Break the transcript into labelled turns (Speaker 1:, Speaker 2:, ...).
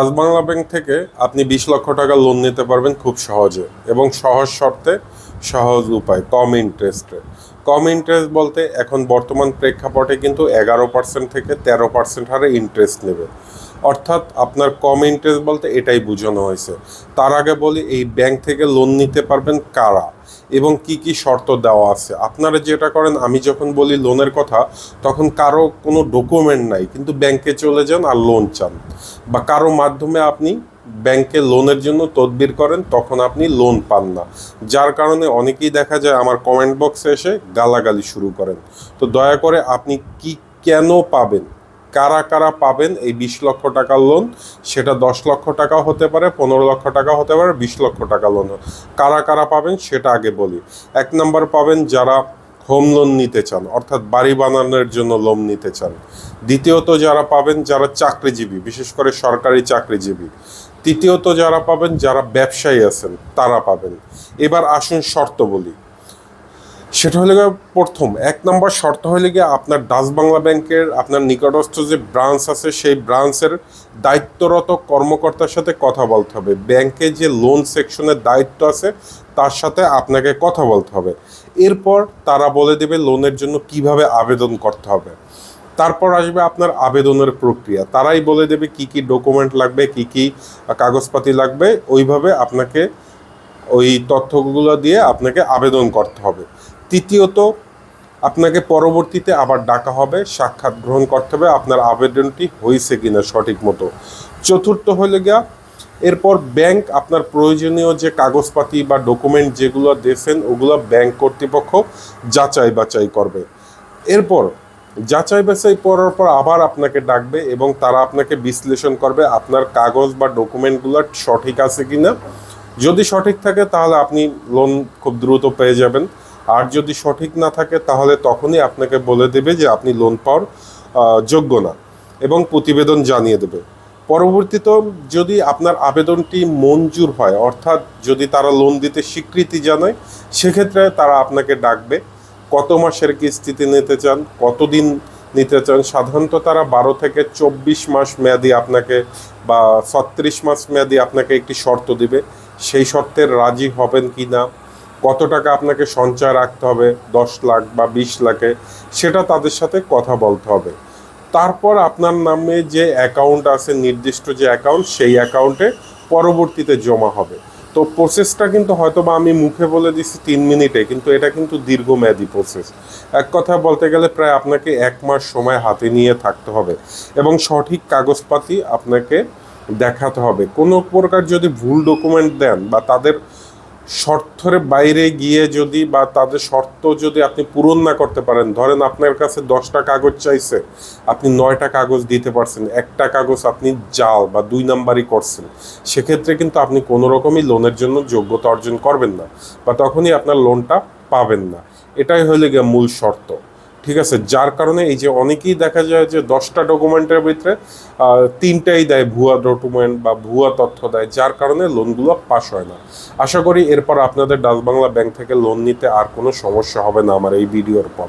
Speaker 1: আজ বাংলা ব্যাংক থেকে আপনি বিশ লক্ষ টাকা লোন নিতে পারবেন খুব সহজে এবং সহজ শর্তে সহজ উপায়, কম ইন্টারেস্টে কম ইন্টারেস্ট বলতে এখন বর্তমান প্রেক্ষাপটে কিন্তু এগারো পার্সেন্ট থেকে তেরো পার্সেন্ট হারে ইন্টারেস্ট নেবে। অর্থাৎ আপনার কম ইন্টারেস্ট বলতে এটাই বোঝানো হয়েছে। তার আগে বলি, এই ব্যাংক থেকে লোন নিতে পারবেন কারা এবং কি কি শর্ত দেওয়া আছে? আপনারা যেটা করেন, আমি যখন বলি লোনের কথা, তখন কারও কোনো ডকুমেন্ট নাই, কিন্তু ব্যাংকে চলে যান আর লোন চান। বা কারও মাধ্যমে আপনি ব্যাংকে লোনের জন্য তদবির করেন, তখন আপনি লোন পান না। যার কারণে অনেকেই দেখা যায়, আমার কমেন্ট বক্সে এসে গালাগালি শুরু করেন। তো দয়া করে আপনি কি কেন পাবেন? কারা কারা পাবেন এই বিশ লক্ষ টাকার লোন সেটা দশ লক্ষ টাকা হতে পারে, পনেরো লক্ষ টাকা হতে পারে, বিশ লক্ষ টাকা লোন কারা কারা পাবেন সেটা আগে বলি। এক নম্বর পাবেন যারা হোম লোন নিতে চান, অর্থাৎ বাড়ি বানানোর জন্য লোন নিতে চান। দ্বিতীয়ত যারা পাবেন যারা চাকরিজীবী, বিশেষ করে সরকারি চাকরিজীবী। তৃতীয়ত যারা পাবেন যারা ব্যবসায়ী আছেন, তারা পাবেন। এবার আসুন শর্ত বলি। সেটা হলে গিয়ে প্রথম। এক নম্বর শর্ত হলে গিয়ে আপনার ডাচ বাংলা ব্যাংকের আপনার নিকটস্থ যে ব্রাঞ্চ আছে, সেই ব্রাঞ্চের দায়িত্বরত কর্মকর্তার সাথে কথা বলতে হবে। ব্যাংকে যে লোন সেকশনের দায়িত্ব আছে, তার সাথে আপনাকে কথা বলতে হবে। এরপর তারা বলে দেবে লোনের জন্য কীভাবে আবেদন করতে হবে। তারপর আসবে আপনার আবেদনের প্রক্রিয়া। তারাই বলে দেবে কি কি ডকুমেন্ট লাগবে, কি কি কাগজপাতি লাগবে। ওইভাবে আপনাকে ওই তথ্যগুলো দিয়ে আপনাকে আবেদন করতে হবে। তৃতীয়ত, আপনাকে পরবর্তীতে আবার ডাকা হবে, সাক্ষাৎ গ্রহণ করতে হবে, আপনার আবেদনটি হয়েছে কিনা সঠিক মতো। চতুর্থ হলে গিয়া, এরপর ব্যাংক আপনার প্রয়োজনীয় যে কাগজপাতি বা ডকুমেন্ট যেগুলো দিয়েছেন ওগুলো ব্যাংক কর্তৃপক্ষ যাচাই বাছাই করবে। এরপর যাচাই বাছাই করার পর আবার আপনাকে ডাকবে এবং তারা আপনাকে বিশ্লেষণ করবে আপনার কাগজ বা ডকুমেন্টগুলো সঠিক আছে কি না যদি সঠিক থাকে, তাহলে আপনি লোন খুব দ্রুত পেয়ে যাবেন। আর যদি সঠিক না থাকে, তাহলে তখনই আপনাকে বলে দেবে যে আপনি লোন পাওয়ার যোগ্য না এবং প্রতিবেদন জানিয়ে দেবে। পরবর্তীতে যদি আপনার আবেদনটি মঞ্জুর হয়, অর্থাৎ যদি তারা লোন দিতে স্বীকৃতি জানায়, সেক্ষেত্রে তারা আপনাকে ডাকবে। কত মাসের কিস্তিতে নিতে চান, কতদিন নিতে চান, সাধারণত তারা বারো থেকে চব্বিশ মাস মেয়াদি আপনাকে বা ছত্রিশ মাস মেয়াদি আপনাকে একটি শর্ত দিবে। সেই শর্তের রাজি হবেন কি না কত টাকা আপনাকে সঞ্চয় রাখতে হবে? দশ লাখ বা বিশ লাখে, সেটা তাদের সাথে কথা বলতে হবে। তারপর আপনার নামে যে অ্যাকাউন্ট আছে, নির্দিষ্ট যে অ্যাকাউন্ট সেই অ্যাকাউন্টে পরবর্তীতে জমা হবে। তো প্রসেসটা কিন্তু হয়তো বা আমি মুখে বলে দিচ্ছি তিন মিনিটে, কিন্তু এটা কিন্তু দীর্ঘমেয়াদী প্রসেস এক কথা বলতে গেলে প্রায় আপনাকে এক মাস সময় হাতে নিয়ে থাকতে হবে এবং সঠিক কাগজপাতি আপনাকে দেখাতে হবে। কোনো প্রকার যদি ভুল ডকুমেন্ট দেন বা তাদের শর্তের বাইরে গিয়ে যদি বা তাদের শর্ত যদি আপনি পূরণ না করতে পারেন, ধরেন আপনার কাছে দশটা কাগজ চাইছে, আপনি নয়টা কাগজ দিতে পারছেন, একটা কাগজ আপনি জাল বা দুই নাম্বারই করছেন, সেক্ষেত্রে কিন্তু আপনি কোনো রকমই লোনের জন্য যোগ্যতা অর্জন করবেন না বা তখনই আপনার লোনটা পাবেন না। এটাই হলে গিয়ে মূল শর্ত। ঠিক আছে, যার কারণে এই যে অনেকেই দেখা যায় যে দশটা ডকুমেন্টের ভিতরে তিনটাই দেয় ভুয়া ডকুমেন্ট বা ভুয়া তথ্য দেয়, যার কারণে লোনগুলো পাস হয় না। আশা করি এরপর আপনাদের ডাচ বাংলা ব্যাংক থেকে লোন নিতে আর কোনো সমস্যা হবে না আমার এই ভিডিওর পর।